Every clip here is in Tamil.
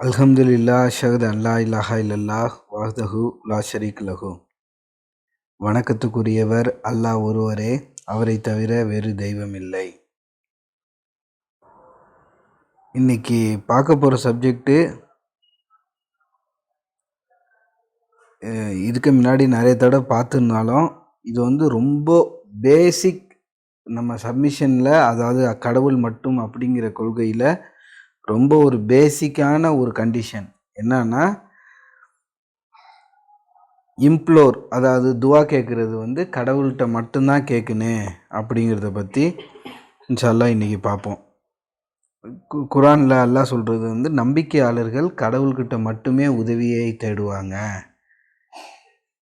அல்ஹம்துலில்லா ஷஹத் அல்லா இலாஹா இல்லல்லா வாஹ்தஹு லா ஷரீக் லஹு. வணக்கத்துக்குரியவர் அல்லாஹ் ஒருவரே அவரை தவிர வேறு தெய்வம் இல்லை. இன்னைக்கு பார்க்க போகிற சப்ஜெக்டு இதுக்கு முன்னாடி நிறைய தடவை பார்த்துருந்தாலும் இது வந்து ரொம்ப பேசிக் நம்ம சப்மிஷனில் அதாவது கடவுள் மட்டும் அப்படிங்கிற கொள்கையில் ரொம்ப ஒரு பேசிக்கான ஒரு கண்டிஷன் என்னன்னா இம்ப்ளோர் அதாவது துவா கேட்குறது வந்து கடவுள்கிட்ட மட்டும்தான் கேட்கணும் அப்படிங்கிறத பற்றி இன்ஷால்லா இன்றைக்கி பார்ப்போம் கு- குரானில் அல்லாஹ் சொல்கிறது வந்து நம்பிக்கையாளர்கள் கடவுள்கிட்ட மட்டுமே உதவியை தேடுவாங்க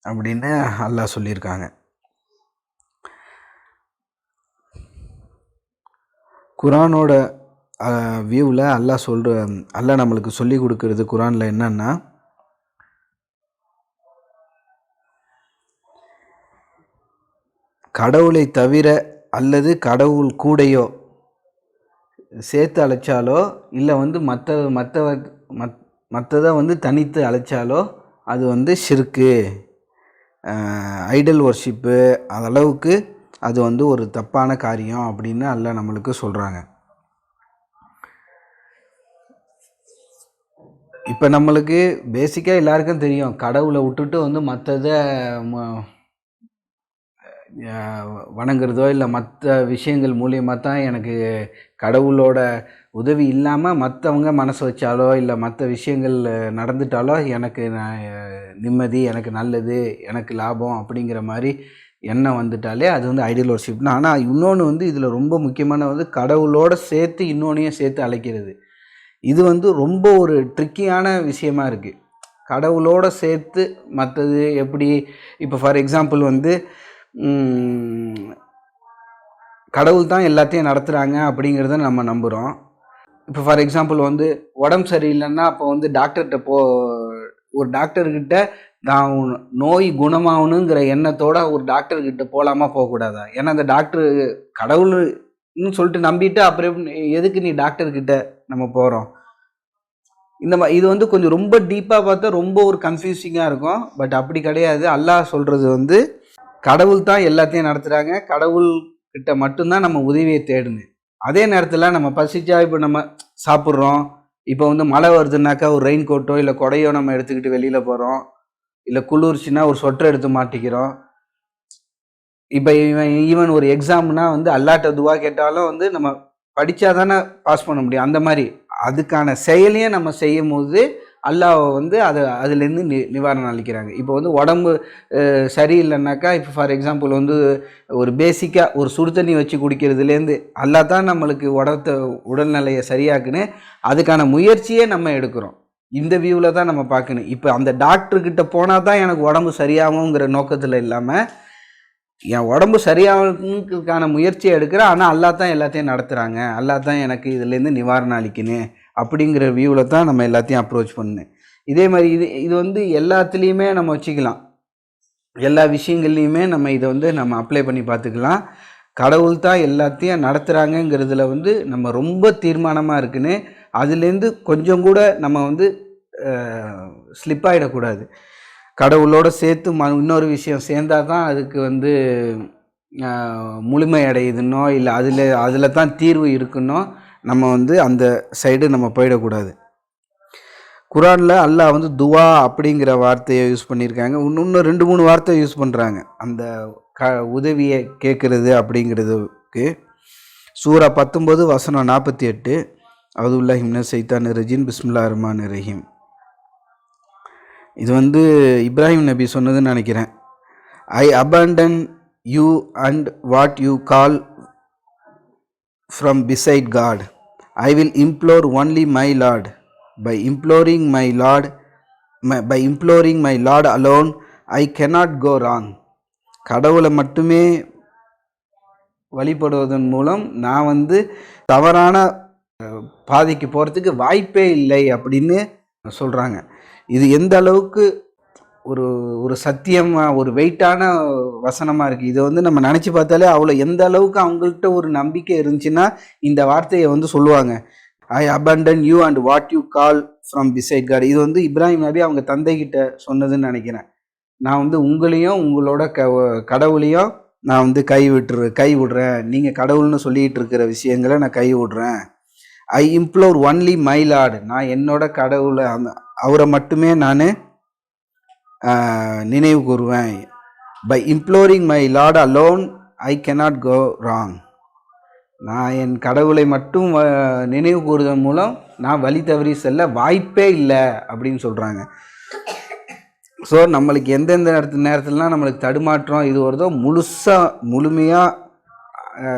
அப்படின்னு அல்லாஹ் சொல்லியிருக்காங்க. குரானோட வியூவில் அல்லாஹ் சொல்கிற அல்லாஹ் நம்மளுக்கு சொல்லி கொடுக்கறது குரானில் என்னன்னா கடவுளை தவிர அல்லது கடவுள் கூடையோ சேர்த்து அழைச்சாலோ இல்லை வந்து மற்ற மற்ற மத் மற்றதை வந்து தனித்து அழைச்சாலோ அது வந்து ஷிர்க்கு. ஐடல் ஒர்ஷிப்பு அதளவுக்கு அது வந்து ஒரு தப்பான காரியம் அப்படின்னு அல்ல நம்மளுக்கு சொல்கிறாங்க இப்போ நம்மளுக்கு பேசிக்காக எல்லாருக்கும் தெரியும். கடவுளை விட்டுட்டு வந்து மற்றதை வணங்குறதோ இல்லை மற்ற விஷயங்கள் மூலியமாக தான் எனக்கு கடவுளோட உதவி இல்லாமல் மற்றவங்க மனசு வச்சாலோ இல்லை மற்ற விஷயங்கள் நடந்துட்டாலோ எனக்கு நான் நிம்மதி எனக்கு நல்லது எனக்கு லாபம் அப்படிங்கிற மாதிரி எண்ணம் வந்துட்டாலே அது வந்து ஐடியல் ஒர்ஷிப்னு ஆனால் இன்னொன்று வந்து இதில் ரொம்ப முக்கியமான வந்து கடவுளோட சேர்த்து இன்னொன்னையும் சேர்த்து அழைக்கிறது. இது வந்து ரொம்ப ஒரு ட்ரிக்கியான விஷயமா இருக்குது கடவுளோட சேர்த்து மற்றது எப்படி இப்போ ஃபார் எக்ஸாம்பிள் வந்து கடவுள் தான் எல்லாத்தையும் நடத்துகிறாங்க அப்படிங்கிறத நம்ம நம்புகிறோம் இப்போ ஃபார் எக்ஸாம்பிள் வந்து உடம்பு சரியில்லைன்னா அப்போ வந்து டாக்டர்கிட்ட போ ஒரு டாக்டர்கிட்ட நான் நோய் குணமாகணுங்கிற எண்ணத்தோட ஒரு டாக்டர்கிட்ட போகலாமா போகக்கூடாதா? ஏன்னா அந்த டாக்டர் கடவுள்னு சொல்லிட்டு நம்பிட்டு அப்புறம் எதுக்கு நீ டாக்டர்கிட்ட நம்ம போகிறோம் இந்த மாதிரி இது வந்து கொஞ்சம் ரொம்ப டீப்பாக பார்த்தா ரொம்ப ஒரு கன்ஃபியூசிங்காக இருக்கும். பட் அப்படி கிடையாது. அல்லாஹ் சொல்கிறது வந்து கடவுள் தான் எல்லாத்தையும் நடத்துகிறாங்க கடவுள் கிட்ட மட்டும்தான் நம்ம உதவியை தேடணும் அதே நேரத்தில் நம்ம பசிச்சா இப்போ நம்ம சாப்பிட்றோம். இப்போ வந்து மழை வருதுன்னாக்கா ஒரு ரெயின் கோட்டோ இல்லை கொடையோ நம்ம எடுத்துக்கிட்டு வெளியில் போகிறோம் இல்லை குளிர்ச்சின்னா ஒரு சொட்டர் எடுத்து மாட்டிக்கிறோம். இப்போ இவன் ஈவன் ஒரு எக்ஸாம்னா வந்து அல்லாட்ட துவா கேட்டாலும் வந்து நம்ம படித்தா தானே பாஸ் பண்ண முடியும். அந்த மாதிரி அதுக்கான செயலையும் நம்ம செய்யும் போது அல்லாவை வந்து அதை அதுலேருந்து நி நிவாரணம் அளிக்கிறாங்க. இப்போ வந்து உடம்பு சரியில்லைனாக்கா சரியில்லைன்னாக்கா இப்போ ஃபார் எக்ஸாம்பிள் வந்து ஒரு பேசிக்காக ஒரு சுடு தண்ணி வச்சு குடிக்கிறதுலேருந்து அல்லா தான் நம்மளுக்கு உடத்த உடல்நிலையை சரியாக்குன்னு அதுக்கான முயற்சியே நம்ம எடுக்கிறோம். இந்த வியூவில் தான் நம்ம பார்க்கணும். இப்போ அந்த டாக்டர்கிட்ட போனால் தான் எனக்கு உடம்பு சரியாகுங்கிற நோக்கத்தில் இல்லாமல் என் உடம்பு சரியாகிறதுக்கான முயற்சியை எடுக்கிறேன். ஆனால் அல்லாஹ் தான் எல்லாத்தையும் நடத்துகிறாங்க அல்லாஹ் தான் எனக்கு இதுலேருந்து நிவாரணம் அளிக்கணும் அப்படிங்கிற வியூவில் தான் நம்ம எல்லாத்தையும் அப்ரோச் பண்ணு. இதே மாதிரி இது இது வந்து எல்லாத்துலேயுமே நம்ம வச்சுக்கலாம். எல்லா விஷயங்கள்லையுமே நம்ம இதை வந்து நம்ம அப்ளை பண்ணி பார்த்துக்கலாம். கடவுள் தான் எல்லாத்தையும் நடத்துகிறாங்கங்கிறதுல வந்து நம்ம ரொம்ப தீர்மானமாக இருக்குன்னு அதுலேருந்து கொஞ்சம் கூட நம்ம வந்து ஸ்லிப் ஆகிடக்கூடாது கடவுளோடு சேர்த்து ம இன்னொரு விஷயம் சேர்ந்தா தான் அதுக்கு வந்து முழுமை அடையுதுன்னோ இல்லை அதில் அதில் தான் தீர்வு இருக்குன்னோ நம்ம வந்து அந்த சைடு நம்ம போயிடக்கூடாது. குரானில் அல்லாஹ் வந்து துவா அப்படிங்கிற வார்த்தையை யூஸ் பண்ணியிருக்காங்க. இன்னும் இன்னும் ரெண்டு மூணு வார்த்தை யூஸ் பண்ணுறாங்க அந்த க உதவியை கேட்குறது அப்படிங்கிறதுக்கு. சூரா பத்தொம்பது வசனம் நாற்பத்தி எட்டு. அதுல்லா ஹிம்ன சைத்தான் ரஜீன் பிஸ்மில்லா ரஹ்மான் ரஹீம். இது வந்து இப்ராஹிம் நபி சொன்னதுன்னு நினைக்கிறேன். I abandon you and what you call from beside God I will implore only my lord by imploring my lord by imploring my lord alone I cannot go wrong கடவுளை மட்டுமே வழிபடுவதன் மூலம் நான் வந்து தவறான பாதைக்கு போகிறதுக்கு வாய்ப்பே இல்லை அப்படின்னு சொல்கிறாங்க இது எந்த அளவுக்கு ஒரு ஒரு சத்தியமாக ஒரு வெயிட்டான வசனமாக இருக்குது இதை வந்து நம்ம நினச்சி பார்த்தாலே அவ்வளோ எந்த அளவுக்கு அவங்கள்ட்ட ஒரு நம்பிக்கை இருந்துச்சுன்னா இந்த வார்த்தையை வந்து சொல்லுவாங்க. I abandon you and what you call from beside God இது வந்து இப்ராஹிம் நபி அவங்க தந்தை கிட்ட சொன்னதுன்னு நினைக்கிறேன். நான் வந்து உங்களையும் உங்களோட க கடவுளையும் நான் வந்து கை விட்டுரு கை விடுறேன். நீங்கள் கடவுள்னு சொல்லிட்டு இருக்கிற விஷயங்களை நான் கை விடுறேன். I implore only my lord நான் என்னோட கடவுளை அந்த அவரை மட்டுமே நான் நினைவு கூறுவேன். By imploring my lord alone I cannot go wrong நான் என் கடவுளை மட்டும் வ- நினைவு கூறுவதன் மூலம் நான் வழி தவறி செல்ல வாய்ப்பே இல்லை அப்படின்னு சொல்கிறாங்க ஸோ நம்மளுக்கு எந்தெந்த நேரத்து நேரத்துலலாம் நம்மளுக்கு தடுமாற்றம் இது வருதோ முழுசாக முழுமையாக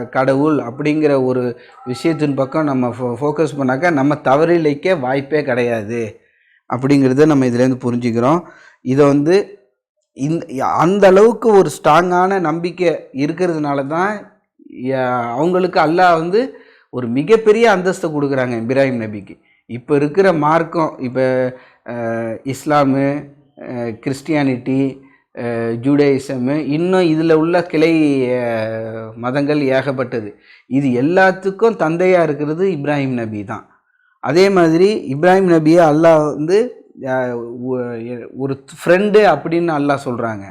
கடவுள் அப்படிங்கிற ஒரு விஷயத்தின் பக்கம் நம்ம ஃபோ ஃபோக்கஸ் பண்ணாக்கா நம்ம தவறிலைக்க வாய்ப்பே கிடையாது. அப்படிங்கிறத நம்ம இதுலேருந்து புரிஞ்சுக்கிறோம். இதை வந்து இந்த அந்த அளவுக்கு ஒரு ஸ்ட்ராங்கான நம்பிக்கை இருக்கிறதுனால தான் அவங்களுக்கு அல்லாஹ் வந்து ஒரு மிகப்பெரிய அந்தஸ்தை கொடுக்குறாங்க இப்ராஹிம் நபிக்கு. இப்போ இருக்கிற மார்க்கம் இப்போ இஸ்லாமு கிறிஸ்டியானிட்டி அஹ், ஜூடாயிசமு இன்னும் இதில் உள்ள கிளை மதங்கள் ஏகப்பட்டது. இது எல்லாத்துக்கும் தந்தையாக இருக்கிறது இப்ராஹிம் நபி தான். அதே மாதிரி இப்ராஹிம் நபியை அல்லாஹ் வந்து ஒரு ஃப்ரெண்டு அப்படின்னு அல்லாஹ் சொல்கிறாங்க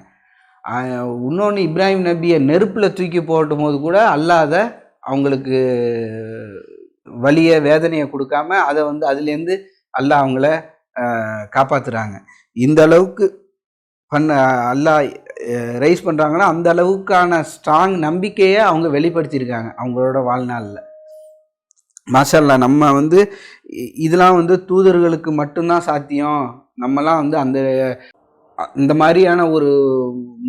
இன்னொன்று இப்ராஹிம் நபியை நெருப்பில் தூக்கி போட்டும் போது கூட அல்லாத அவங்களுக்கு வலியை வேதனையை கொடுக்காம அதை வந்து அதுலேருந்து அல்லாஹ் அவங்கள காப்பாற்றுறாங்க இந்த அளவுக்கு பண்ண அல்லாஹ் ரைஸ் பண்ணுறாங்கன்னா அந்த அளவுக்கான ஸ்ட்ராங் நம்பிக்கையை அவங்க வெளிப்படுத்தியிருக்காங்க அவங்களோட வாழ்நாளில். மாஷல்லா நம்ம வந்து இதெல்லாம் வந்து தூதர்களுக்கு மட்டும்தான் சாத்தியம். நம்மலாம் வந்து அந்த இந்த மாதிரியான ஒரு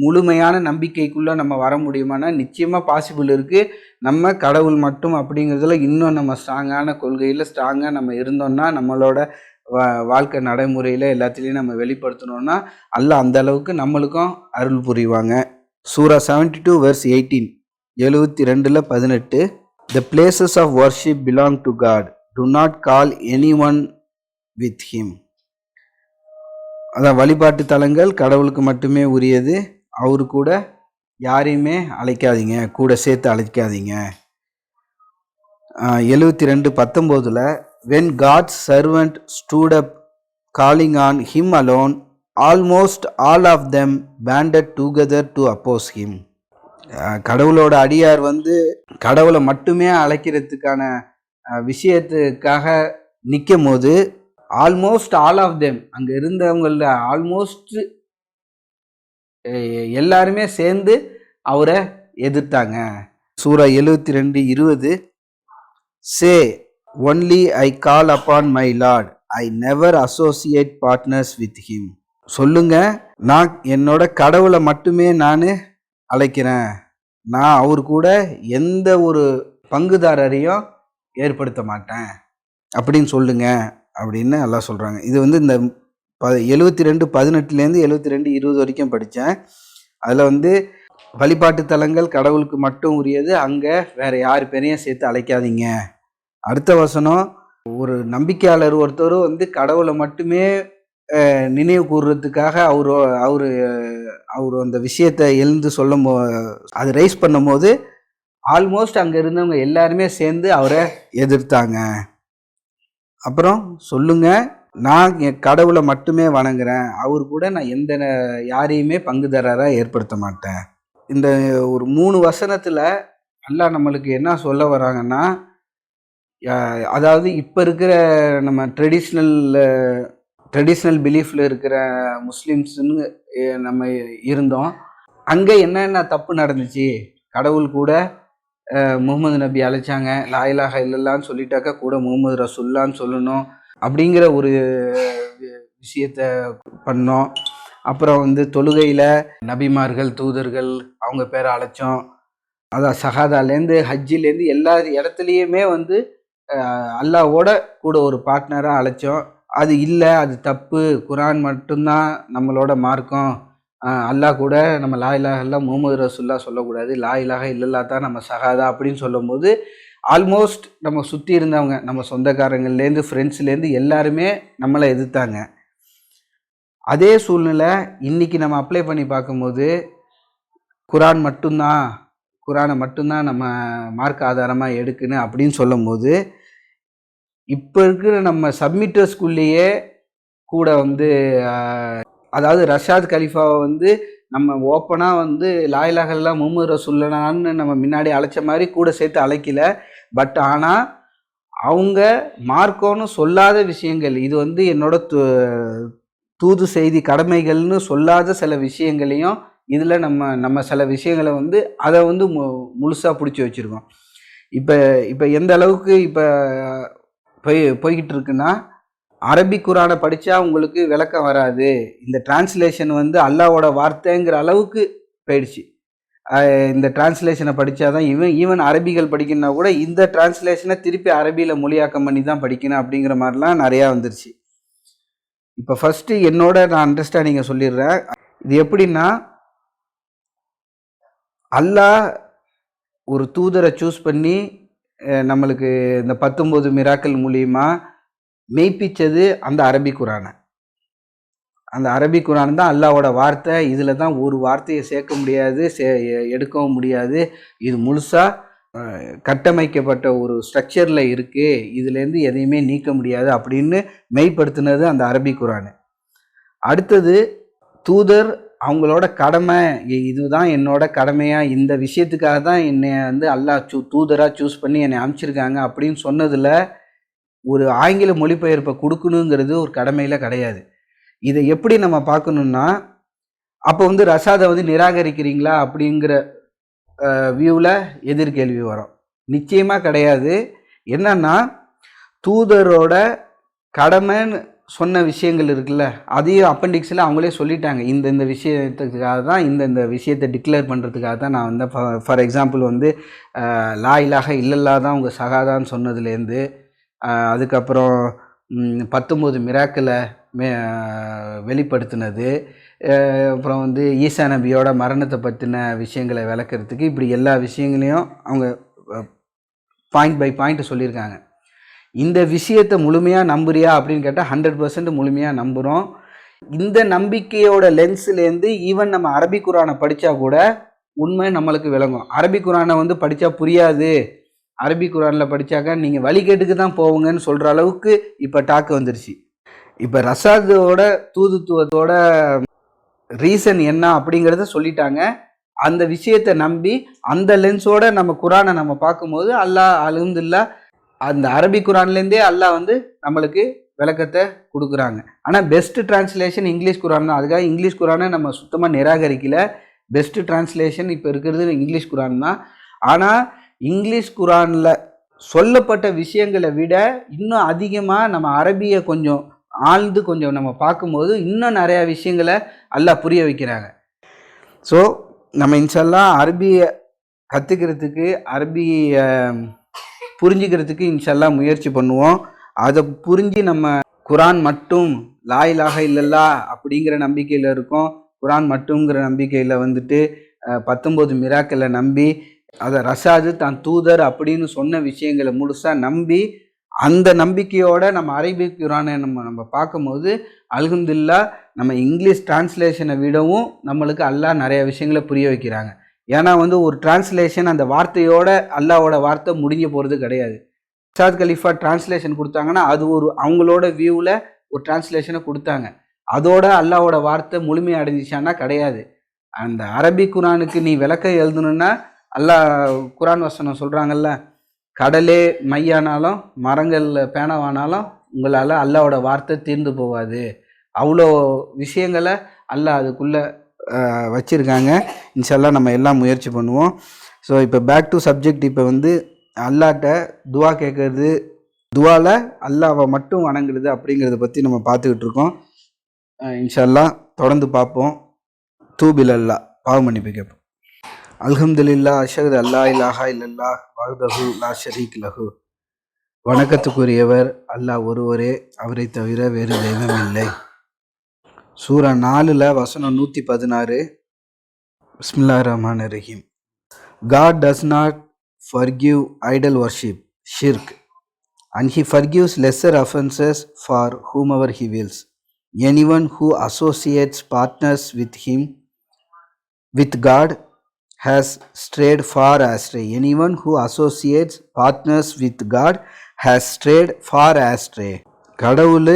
முழுமையான நம்பிக்கைக்குள்ளே நம்ம வர முடியுமானா நிச்சயமாக பாசிபிள் இருக்குது நம்ம கடவுள் மட்டும் அப்படிங்கிறதுல இன்னும் நம்ம ஸ்ட்ராங்கான கொள்கையில் ஸ்ட்ராங்காக நம்ம இருந்தோம்னா நம்மளோட வா வாழ்க்கை நடைமுறையில் எல்லாத்துலேயும் நம்ம வெளிப்படுத்தணும்னா அல்ல அந்த அளவுக்கு நம்மளுக்கும் அருள் புரிவாங்க. சூரா செவன்டி டூ வெர்ஸ் எயிட்டீன் எழுபத்தி ரெண்டில் பதினெட்டு. The places of worship belong to God to not call any one with him அதான் வழிபாட்டு தலங்கள் கடவுளுக்கு மட்டுமே உரியது. அவரு கூட யாரையுமே அழைக்காதீங்க. கூட சேர்த்து அழைக்காதீங்க. எழுபத்தி ரெண்டு பத்தொம்போதில் when God's servant stood up calling on him alone almost all of them banded together to oppose him கடவுளோட அடியார் வந்து கடவுளை மட்டுமே அழைக்கிறதுக்கான விஷயத்துக்காக நிற்கும் போது ஆல்மோஸ்ட் ஆல் ஆஃப் தெம் அங்கே இருந்தவங்கள ஆல்மோஸ்ட் எல்லாருமே சேர்ந்து அவரை எதிர்த்தாங்க. சூரா எழுவத்தி ரெண்டு இருபது say only I call upon my lord I never associate partners with him சொல்லுங்க நான் என்னோட கடவுளை மட்டுமே நான் அழைக்கிறேன். நான் அவர் கூட எந்த ஒரு பங்குதாரரையும் ஏற்படுத்த மாட்டேன். அப்படின்னு சொல்லுங்க. அப்படின்னு எல்லாம் சொல்கிறாங்க இது வந்து இந்த ப எழுபத்தி ரெண்டு பதினெட்டுலேருந்து எழுபத்தி ரெண்டு இருபது வரைக்கும் படித்தேன். அதில் வந்து வழிபாட்டு தலங்கள் கடவுளுக்கு மட்டும் உரியது. அங்கே வேறு யார் பேரையும் சேர்த்து அழைக்காதீங்க. அடுத்த வசனம் ஒரு நம்பிக்கையாளர் ஒருத்தர் வந்து கடவுளை மட்டுமே நினைவு கூறுறதுக்காக அவர் அவர் அவர் அந்த விஷயத்தை எழுந்து சொல்லும் அது ரைஸ் பண்ணும்போது ஆல்மோஸ்ட் அங்கே இருந்தவங்க எல்லாருமே சேர்ந்து அவரை எதிர்த்தாங்க. அப்புறம் சொல்லுங்க நான் என் கடவுளை மட்டுமே வணங்குறேன். அவர் கூட நான் எந்த யாரையுமே பங்குதாரராக ஏற்படுத்த மாட்டேன். இந்த ஒரு மூணு வசனத்தில் நல்லா நம்மளுக்கு என்ன சொல்ல வராங்கன்னா அதாவது இப்போ இருக்கிற நம்ம ட்ரெடிஷ்னல் ட்ரெடிஷ்னல் பிலீஃபில் இருக்கிற முஸ்லீம்ஸ்னு நம்ம இருந்தோம். அங்கே என்னென்ன தப்பு நடந்துச்சு? கடவுள் கூட முகமது நபி அழைச்சாங்க. லாயிலாக இல்லல்லான்னு சொல்லிட்டாக்கா கூட முகமது ரசுல்லான்னு சொல்லணும் அப்படிங்கிற ஒரு வி- விஷயத்த பண்ணோம். அப்புறம் வந்து தொழுகையில் நபிமார்கள் தூதர்கள் அவங்க பேரை அழைச்சோம். அதான் சஹாதாலேருந்து ஹஜ்ஜிலேருந்து எல்லா இடத்துலையுமே வந்து அல்லாவோட கூட ஒரு பார்ட்னராக அழைச்சோம். அது இல்லை அது தப்பு. குரான் மட்டும்தான் நம்மளோட மார்க்கம். அல்லாஹ் கூட நம்ம லா இலாஹ இல்லா முகமது ரசுல்லா சொல்லக்கூடாது. லா இலாஹ இல்லல்லா தான் நம்ம சகாதா அப்படின்னு சொல்லும்போது ஆல்மோஸ்ட் நம்ம சுற்றி இருந்தவங்க நம்ம சொந்தக்காரங்கள்லேருந்து ஃப்ரெண்ட்ஸ்லேருந்து எல்லாருமே நம்மளை எதிர்த்தாங்க. அதே சூழ்நிலை இன்னைக்கு நம்ம அப்ளை பண்ணி பார்க்கும்போது குரான் மட்டும்தான் குரானை மட்டும்தான் நம்ம மார்க் ஆதாரமாக எடுக்குன்னு அப்படின்னு சொல்லும்போது இப்போ இருக்கிற நம்ம சப்மிட்டர்ஸ்குள்ளேயே கூட வந்து அதாவது ரஷாத் கலீஃபாவை வந்து நம்ம ஓப்பனாக வந்து லாயிலாகல்லாம் முகமது ரசூல்லனான்னு நம்ம முன்னாடி அழைச்ச மாதிரி கூட சேர்த்து அழைக்கல. பட் ஆனால் அவங்க மார்க்கோன்னு சொல்லாத விஷயங்கள் இது வந்து என்னோட து- தூது செய்தி கடமைகள்னு சொல்லாத சில விஷயங்களையும் இதில் நம்ம நம்ம சில விஷயங்களை வந்து அதை வந்து மு முழுசாக பிடிச்சி வச்சுருக்கோம். இப்போ இப்போ எந்த அளவுக்கு இப்போ போய் போய்கிட்டு இருக்குன்னா அரபி குரானை படித்தா உங்களுக்கு விளக்கம் வராது. இந்த டிரான்ஸ்லேஷன் வந்து அல்லாவோட வார்த்தைங்கிற அளவுக்கு போயிடுச்சு. இந்த டிரான்ஸ்லேஷனை படித்தாதான் இவன் ஈவன் அரபிகள் படிக்கணும்னா கூட இந்த டிரான்ஸ்லேஷனை திருப்பி அரபியில் மொழியாக்கம் பண்ணி தான் படிக்கணும் அப்படிங்கிற மாதிரிலாம் நிறையா வந்துருச்சு. இப்போ ஃபஸ்ட்டு என்னோட நான் அண்டர்ஸ்டாண்டிங்கை சொல்லிடுறேன். இது எப்படின்னா அல்லாஹ் ஒரு தூதரை சூஸ் பண்ணி நம்மளுக்கு இந்த பத்தொம்போது மிராக்கள் மூலியமா மெய்ப்பிச்சது அந்த அரபி குரானை. அந்த அரபி குரான் தான் அல்லாவோட வார்த்தை. இதில் தான் ஒரு வார்த்தையை சேர்க்க முடியாது சே எடுக்கவும் முடியாது. இது முழுசாக கட்டமைக்கப்பட்ட ஒரு ஸ்ட்ரக்சரில் இருக்குது இதுலேருந்து எதையுமே நீக்க முடியாது அப்படின்னு மெய்ப்படுத்தினது அந்த அரபி குரான். அடுத்தது தூதர் அவங்களோட கடமை இதுதான் என்னோட கடமையாக இந்த விஷயத்துக்காக தான் என்னை வந்து அல்லாஹ் சூ தூதராக சூஸ் பண்ணி என்னை அனுப்பிச்சிருக்காங்க அப்படின்னு சொன்னதில் ஒரு ஆங்கில மொழிபெயர்ப்பை கொடுக்கணுங்கிறது ஒரு கடமையில் கிடையாது. இதை எப்படி நம்ம பார்க்கணுன்னா அப்போ வந்து ரசாதை வந்து நிராகரிக்கிறீங்களா அப்படிங்கிற வியூவில் எதிர்கேள்வி வரும். நிச்சயமாக கிடையாது. என்னன்னா தூதரோட கடமைன்னு சொன்ன விஷயங்கள் இருக்குல்ல அதையும் அப்பண்டிக்ஸில் அவங்களே சொல்லிட்டாங்க. இந்த இந்த விஷயத்துக்காக தான் இந்த இந்த விஷயத்தை டிக்ளேர் பண்ணுறதுக்காக தான் நான் வந்து ஃபார் எக்ஸாம்பிள் வந்து லா இலாக இல்லல்லா தான் உங்கள் சகாதான்னு சொன்னதுலேருந்து அதுக்கப்புறம் பத்தொம்போது மிராக்கில் மே வெளிப்படுத்தினது அப்புறம் வந்து ஈசா நபியோட மரணத்தை பற்றின விஷயங்களை விளக்குறதுக்கு இப்படி எல்லா விஷயங்களையும் அவங்க பாயிண்ட் பை பாயிண்ட் சொல்லியிருக்காங்க. இந்த விஷயத்தை முழுமையாக நம்புறியா அப்படின்னு கேட்டால் ஹண்ட்ரட் பர்சன்ட் முழுமையாக நம்புகிறோம் இந்த நம்பிக்கையோட லென்ஸ்லேருந்து ஈவன் நம்ம அரபி குரானை படித்தா கூட உண்மை நம்மளுக்கு விளங்கும். அரபி குரானை வந்து படித்தா புரியாது. அரபி குரானில் படித்தாக்கா நீங்கள் வழிகேட்டுக்கு தான் போவுங்கன்னு சொல்கிற அளவுக்கு இப்போ டாக்கு வந்துருச்சு. இப்போ ரசாதோட தூதுத்துவத்தோட ரீசன் என்ன அப்படிங்கிறத சொல்லிட்டாங்க. அந்த விஷயத்தை நம்பி அந்த லென்ஸோட நம்ம குரானை நம்ம பார்க்கும்போது அல்லாஹ் அலுந்துல்லா அந்த அரபி குரான்லேருந்தே அல்லாஹ் வந்து நம்மளுக்கு விளக்கத்தை கொடுக்குறாங்க. ஆனால் பெஸ்ட் டிரான்ஸ்லேஷன் இங்கிலீஷ் குரான் தான். அதுக்காக இங்கிலீஷ் குரானை நம்ம சுத்தமாக நிராகரிக்கல. பெஸ்ட் டிரான்ஸ்லேஷன் இப்போ இருக்கிறது இங்கிலீஷ் குரான் தான். ஆனால் இங்கிலீஷ் குரானில் சொல்லப்பட்ட விஷயங்களை விட இன்னும் அதிகமாக நம்ம அரபியை கொஞ்சம் ஆழ்ந்து கொஞ்சம் நம்ம பார்க்கும்போது இன்னும் நிறையா விஷயங்களை அல்லாஹ் புரிய வைக்கிறாங்க. ஸோ நம்ம இன்ஷல்லாம் அரபியை கற்றுக்கிறதுக்கு அரபியை புரிஞ்சுக்கிறதுக்கு இன்ஷால்லா முயற்சி பண்ணுவோம். அதை புரிஞ்சு நம்ம குரான் மட்டும் லாயிலாக இலாஹ இல்லல்லா அப்படிங்கிற நம்பிக்கையில் இருக்கோம். குரான் மட்டுங்கிற நம்பிக்கையில் வந்துட்டு பத்தொம்போது மிராக்களை நம்பி அதை ரசாது தான் தூதர் அப்படின்னு சொன்ன விஷயங்களை முழுசாக நம்பி அந்த நம்பிக்கையோட நம்ம அரேபிக் குரானை நம்ம நம்ம பார்க்கும்போது அல்ஹம்துலில்லா நம்ம இங்கிலீஷ் டிரான்ஸ்லேஷனை விடவும் நம்மளுக்கு அல்லா நிறைய விஷயங்களை புரிய வைக்கிறாங்க. ஏன்னா வந்து ஒரு டிரான்ஸ்லேஷன் அந்த வார்த்தையோட அல்லாவோட வார்த்தை முடிஞ்சு போகிறது கிடையாது. சாத் கலீஃபா டிரான்ஸ்லேஷன் கொடுத்தாங்கன்னா அது ஒரு அவங்களோட வியூவில் ஒரு டிரான்ஸ்லேஷனை கொடுத்தாங்க. அதோட அல்லாவோட வார்த்தை முழுமை அடைஞ்சிச்சான்னா கிடையாது. அந்த அரபி குரானுக்கு நீ விளக்கம் எழுதணுன்னா அல்லாஹ் குரான் வசனம் சொல்கிறாங்கல்ல கடலே மையானாலும் மரங்கள் பேனவானாலும் உங்களால் அல்லாவோட வார்த்தை தீர்ந்து போகாது. அவ்வளோ விஷயங்களை அல்லாஹ் அதுக்குள்ளே வச்சுருக்காங்க. இன்ஷால்லா நம்ம எல்லாம் முயற்சி பண்ணுவோம். ஸோ இப்போ பேக் டு சப்ஜெக்ட் இப்போ வந்து அல்லாட்ட துவா கேட்குறது துவால அல்லாவை மட்டும் வணங்குறது அப்படிங்கிறத பற்றி நம்ம பார்த்துக்கிட்டு இருக்கோம். இன்ஷல்லா தொடர்ந்து பார்ப்போம். தூபில் அல்லா பாவ மன்னிப்பு கேட்போம். அல்ஹம்துலில்லா அஷஹது அல்லா இல்லாஹா இல்லல்லா வாஹ்தஹு லா ஷரீக் லஹு. வணக்கத்துக்குரியவர் அல்லாஹ் ஒருவரே அவரை தவிர வேறு தெய்வம் இல்லை. சூரா நாலில் வசனம் நூற்றி பதினாறு பிஸ்மில்லா ரஹ்மான் Rahim God does not forgive idol worship ஷிர்க் and he forgives lesser offences for whomever he wills any one who associates partners with him with God has strayed far astray any one who associates partners with God has strayed far astray கடவுள்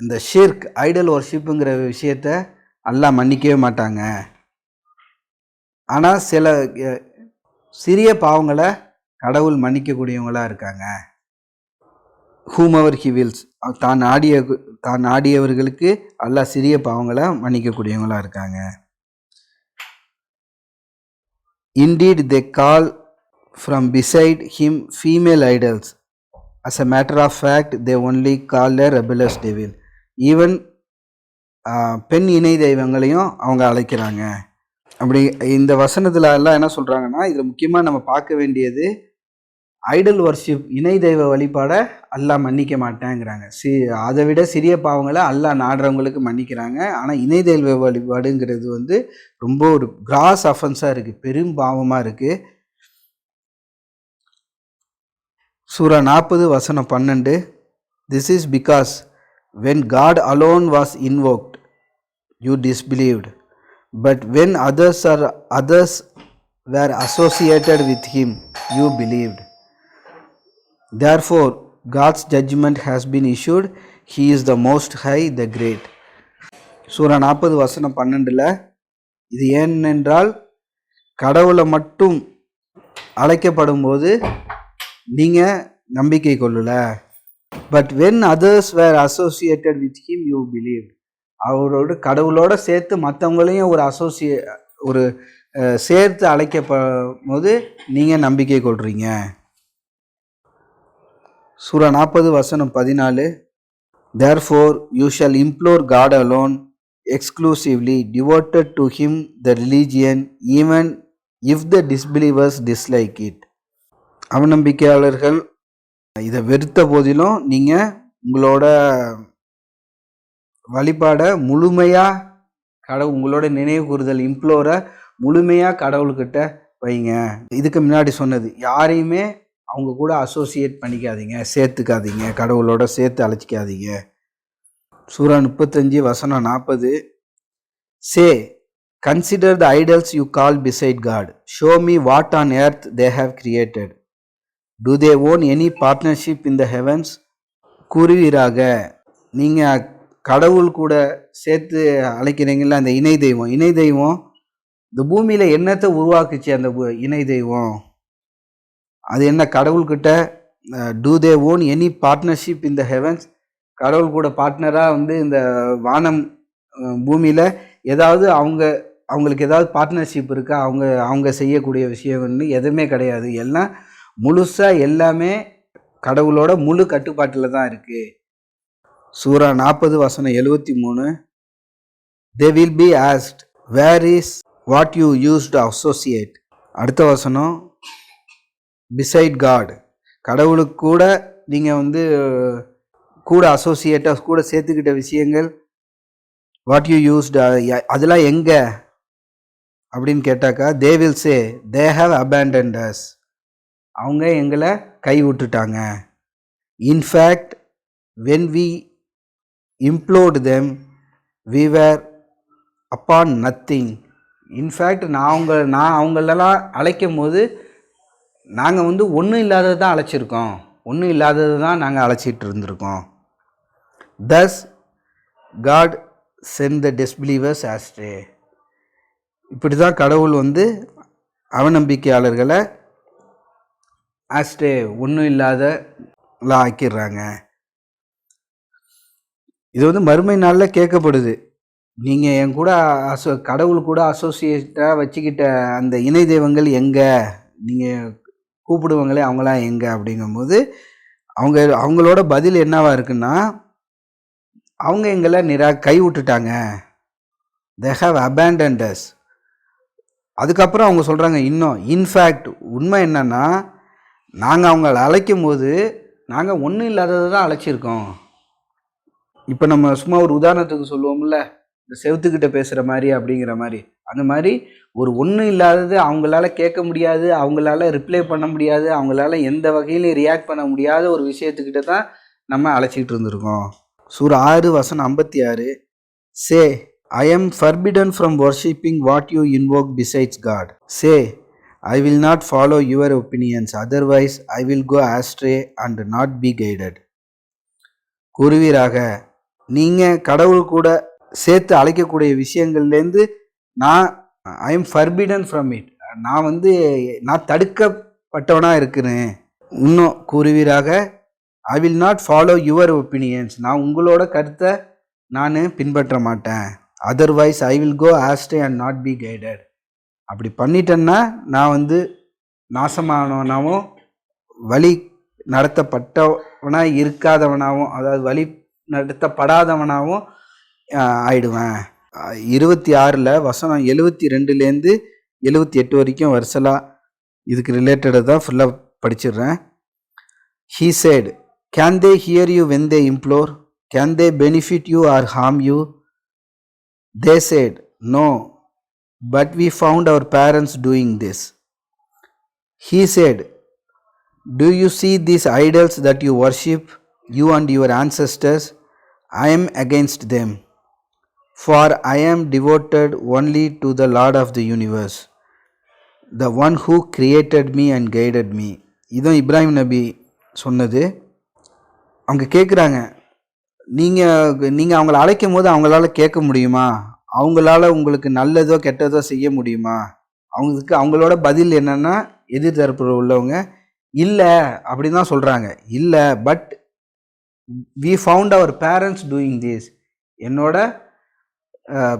இந்த ஷிர்க் ஐடல் ஒர்ஷிப்புங்கிற விஷயத்த அல்லாஹ் மன்னிக்கவே மாட்டாங்க. ஆனால் சில சிறிய பாவங்களை கடவுள் மன்னிக்கக்கூடியவங்களாக இருக்காங்க. ஹூமவர் ஹி வில்ஸ் தான் ஆடிய தான் ஆடியவர்களுக்கு எல்லா சிறிய பாவங்களை மன்னிக்கக்கூடியவங்களாக இருக்காங்க. Indeed they call from beside him female idols as a matter of fact they only call the rebellious devil even பெண் இணை தெய்வங்களையும் அவங்க அழைக்கிறாங்க. அப்படி இந்த வசனத்தில் எல்லாம் என்ன சொல்கிறாங்கன்னா இதில் முக்கியமாக நம்ம பார்க்க வேண்டியது ஐடல் வர்ஷிப் இணை தெய்வ வழிபாடை அல்லாஹ் மன்னிக்க மாட்டேங்கிறாங்க. சி அதை விட சிறிய பாவங்களை அல்லாஹ் நாடுறவங்களுக்கு மன்னிக்கிறாங்க. ஆனால் இணை தெய்வ வழிபாடுங்கிறது வந்து ரொம்ப ஒரு கிராஸ் அஃபென்ஸாக இருக்குது பெரும் பாவமாக இருக்குது சூரா நாற்பது வசனம் பன்னெண்டு. This is because When God alone was invoked, you disbelieved. But when others, are, others were associated with Him, you believed. Therefore god's judgment has been issued. He is the most high the great. சூரா நாற்பது வசனம் பன்னெண்டில் இது ஏனென்றால் கடவுளை மட்டும் அழைக்கப்படும் போது நீங்கள் நம்பிக்கை கொள்ளலை. But when others were associated with him you believe அவரோட கடவுளோட சேர்த்து மற்றவங்களையும் ஒரு அசோசியே ஒரு சேர்த்து அழைக்கப்படும் போது நீங்கள் நம்பிக்கை கொள்றீங்க. சூரா நாற்பது வசனம் பதினாலு. Therefore you shall implore God alone exclusively devoted to him the religion even if the disbelievers dislike it அவநம்பிக்கையாளர்கள் இதை வெறுத்த போதிலும் நீங்கள் உங்களோட வழிபாடை முழுமையாக கடவுள் உங்களோட நினைவு கூறுதல் இம்ப்ளோரை முழுமையாக கடவுள்கிட்ட வைங்க. இதுக்கு முன்னாடி சொன்னது யாரையுமே அவங்க கூட அசோசியேட் பண்ணிக்காதீங்க சேர்த்துக்காதீங்க கடவுளோட சேர்த்து அழைச்சிக்காதீங்க. சூரா முப்பத்தஞ்சு வசனம் நாற்பது say consider the idols you call beside God show me what on earth they have created do they own any partnership in the heavens கூறுவீராக. நீங்கள் கடவுள் கூட சேர்த்து அழைக்கிறீங்களா அந்த இணை தெய்வம். இணை தெய்வம் இந்த பூமியில் என்னத்தை உருவாக்குச்சு அந்த இணை தெய்வம்? அது என்ன கடவுள்கிட்ட do they own any partnership in the heavens கடவுள் கூட பார்ட்னராக வந்து இந்த வானம் பூமியில் ஏதாவது அவங்க அவங்களுக்கு ஏதாவது பார்ட்னர்ஷிப் இருக்கா? அவங்க அவங்க செய்யக்கூடிய விஷயம்னு எதுவுமே கிடையாது. எல்லாம் முழுசாக எல்லாமே கடவுளோட முழு கட்டுப்பாட்டில் தான் இருக்குது சூரா நாற்பது வசனம் எழுவத்தி மூணு. They will be asked where is what you used associate அடுத்த வசனம் பிசைட் காட் கடவுளுக்கு கூட நீங்கள் வந்து கூட அசோசியேட்டாக கூட சேர்த்துக்கிட்ட விஷயங்கள் வாட் யூ யூஸ்ட் அதெல்லாம் எங்கே? அப்படின்னு கேட்டாக்கா they will say they have abandoned us அவங்க எங்களை கை விட்டுட்டாங்க in fact when we implored them we were upon nothing in fact நான் அவங்க நான் அவங்களெல்லாம் அழைக்கும் போது நாங்கள் வந்து ஒன்றும் இல்லாதது தான் அழைச்சிருக்கோம். ஒன்றும் இல்லாதது தான் நாங்கள் அழைச்சிட்டு இருந்திருக்கோம். Thus God sent the disbelievers astray இப்படி தான் கடவுள் வந்து அவநம்பிக்கையாளர்களை ஆஸ்டே ஒன்றும் இல்லாத ஆக்கிடுறாங்க இது வந்து மறுமை நாளில் கேட்கப்படுது. நீங்கள் என் கூட அசோ கடவுள் கூட அசோசியேட்டாக வச்சுக்கிட்ட அந்த இணை தெய்வங்கள் எங்கே? நீங்கள் கூப்பிடுவாங்களே அவங்களாம் எங்கே? அப்படிங்கும்போது அவங்க அவங்களோட பதில் என்னவாக இருக்குன்னா அவங்க எங்களை நிரா கை விட்டுட்டாங்க. தே ஹாவ் அபேண்டன்டஸ் அதுக்கப்புறம் அவங்க சொல்கிறாங்க இன்னும் இன்ஃபேக்ட் உண்மை என்னன்னா நாங்கள் அவங்கள அழைக்கும் போது நாங்கள் ஒன்றும் இல்லாததை தான் அழைச்சிருக்கோம். இப்போ நம்ம சும்மா ஒரு உதாரணத்துக்கு சொல்லுவோம்ல இந்த செவுத்துக்கிட்ட பேசுகிற மாதிரி அப்படிங்கிற மாதிரி. அந்த மாதிரி ஒரு ஒன்றும் இல்லாதது அவங்களால கேட்க முடியாது அவங்களால ரிப்ளை பண்ண முடியாது அவங்களால எந்த வகையிலையும் ரியாக்ட் பண்ண முடியாத ஒரு விஷயத்துக்கிட்ட தான் நம்ம அழைச்சிக்கிட்டு இருந்திருக்கோம். சூர் ஆறு வசனம் ஐம்பத்தி ஆறு. Say I am forbidden from worshipping what you invoke besides God say I will not follow your opinions otherwise I will go astray and not be guided கூறுவீராக நீங்கள் கடவுள் கூட சேர்த்து அழைக்கக்கூடிய விஷயங்கள்லேருந்து நான் I am forbidden from it நான் வந்து நான் தடுக்கப்பட்டவனாக இருக்கிறேன். இன்னும் கூறுவீராக I will not follow your opinions நான் உங்களோட கருத்தை நான் பின்பற்ற மாட்டேன். Otherwise I will go astray and not be guided அப்படி பண்ணிட்டேன்னா நான் வந்து நாசமானவனாகவும் வழி நடத்தப்பட்டவனாக இருக்காதவனாகவும் அதாவது வழி நடத்தப்படாதவனாகவும் ஆயிடுவேன். இருபத்தி ஆறில் வசனம் எழுபத்தி ரெண்டுலேருந்து எழுபத்தி எட்டு வரைக்கும் வருஷலாக இதுக்கு ரிலேட்டடாக தான் ஃபுல்லாக படிச்சிடுறேன். He said can they hear you when they implore can they benefit you or harm you they said no but we found our parents doing this he said do you see these idols that you worship you and your ancestors i am against them for i am devoted only to the lord of the universe the one who created me and guided me இதுவும் இப்ராஹிம் நபி சொன்னது அவங்க கேட்குறாங்க நீங்கள் நீங்கள் அவங்கள அழைக்கும் போது அவங்களால கேட்க முடியுமா அவங்களால உங்களுக்கு நல்லதோ கெட்டதோ செய்ய முடியுமா? அவங்களுக்கு அவங்களோட பதில் என்னன்னா எதிர்த்தரப்புல உள்ளவங்க இல்லை அப்படின்னு தான் சொல்கிறாங்க இல்லை but we found our parents doing this என்னோட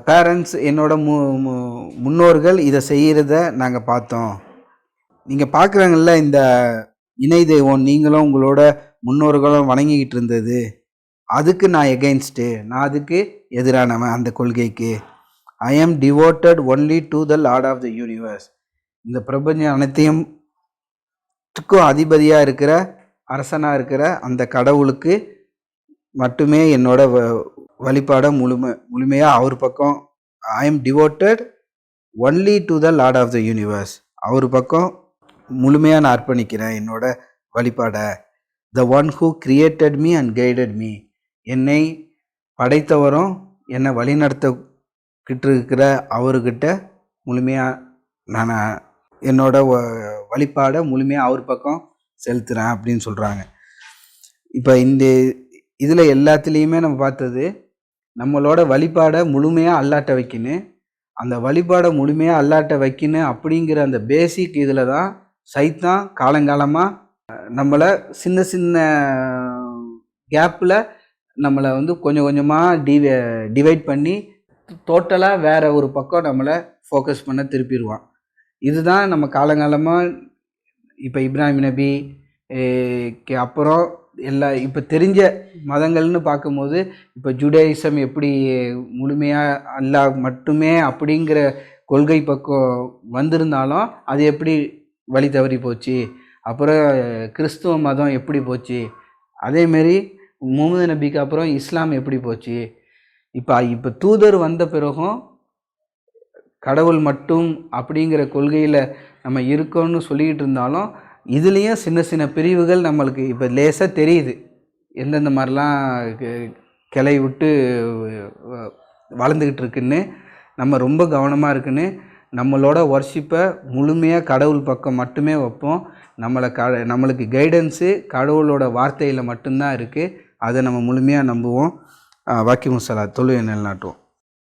பேரண்ட்ஸ் என்னோட மு மு- முன்னோர்கள் இதை செய்கிறத நாங்கள் பார்த்தோம். நீங்கள் பார்க்குறாங்கல்ல இந்த இணை தெய்வம் நீங்களும் உங்களோட முன்னோர்களும் வணங்கிக்கிட்டு இருந்தது. அதுக்கு நான் எகெயின்ஸ்டு நான் அதுக்கு எதிரானவன் அந்த கொள்கைக்கு. I am devoted only to the Lord of the universe இந்த பிரபஞ்சம் அனைத்தையும் அதிபதியாக இருக்கிற அரசனாக இருக்கிற அந்த கடவுளுக்கு மட்டுமே என்னோட வ வழிபாடை முழுமை முழுமையாக அவர் பக்கம் I am devoted only to the Lord of the universe அவர் பக்கம் முழுமையாக நான் அர்ப்பணிக்கிறேன் என்னோட வழிபாடை. The one who created me and guided me என்னை படைத்தவரும் என்னை வழிநடத்தக்கிட்டு இருக்கிற அவர்கிட்ட முழுமையாக நான் என்னோட வ- வழிபாடை முழுமையாக அவர் பக்கம் செலுத்துகிறேன் அப்படின்னு சொல்கிறாங்க இப்போ இந்த இதில் எல்லாத்துலேயுமே நம்ம பார்த்தது நம்மளோட வழிபாடை முழுமையாக அல்லாட்ட வைக்கணும் அந்த வழிபாடை முழுமையாக அல்லாட்ட வைக்கணும் அப்படிங்கிற அந்த பேசிக் இதில் தான் சைத்தான் காலங்காலமாக நம்மளை சின்ன சின்ன கேப்பில் நம்மளை வந்து கொஞ்சம் கொஞ்சமாக டிவை டிவைட் பண்ணி டோட்டலாக வேறு ஒரு பக்கம் நம்மளை ஃபோக்கஸ் பண்ண திருப்பிடுவான். இதுதான் நம்ம காலங்காலமாக இப்போ இப்ராஹிம் நபி அப்புறம் எல்லா இப்போ தெரிஞ்ச மதங்கள்னு பார்க்கும்போது இப்போ ஜுடாயிசம் எப்படி முழுமையாக அல்லா மட்டுமே அப்படிங்கிற கொள்கை பக்கம் வந்திருந்தாலும் அது எப்படி வழி தவறி போச்சு? அப்புறம் கிறிஸ்துவ மதம் எப்படி போச்சு? அதேமாரி முகமது நபிக்கு அப்புறம் இஸ்லாம் எப்படி போச்சு? இப்போ இப்போ தூதர் வந்த பிறகும் கடவுள் மட்டும் அப்படிங்கிற கொள்கையில் நம்ம இருக்கோம்னு சொல்லிக்கிட்டு இருந்தாலும் இதுலேயும் சின்ன சின்ன பிரிவுகள் நம்மளுக்கு இப்போ லேசாக தெரியுது. எந்தெந்த மாதிரிலாம் கிளை விட்டு வளர்ந்துக்கிட்டு இருக்குன்னு நம்ம ரொம்ப கவனமாக இருக்குன்னு நம்மளோட ஒர்ஷிப்பை முழுமையாக கடவுள் பக்கம் மட்டுமே வைப்போம். நம்மளை க நம்மளுக்கு கைடன்ஸு கடவுளோட வார்த்தையில் மட்டும்தான் இருக்குது அதை நம்ம முழுமையாக நம்புவோம். வாக்கி முசலா தொழுவை நிலநாட்டுவோம்.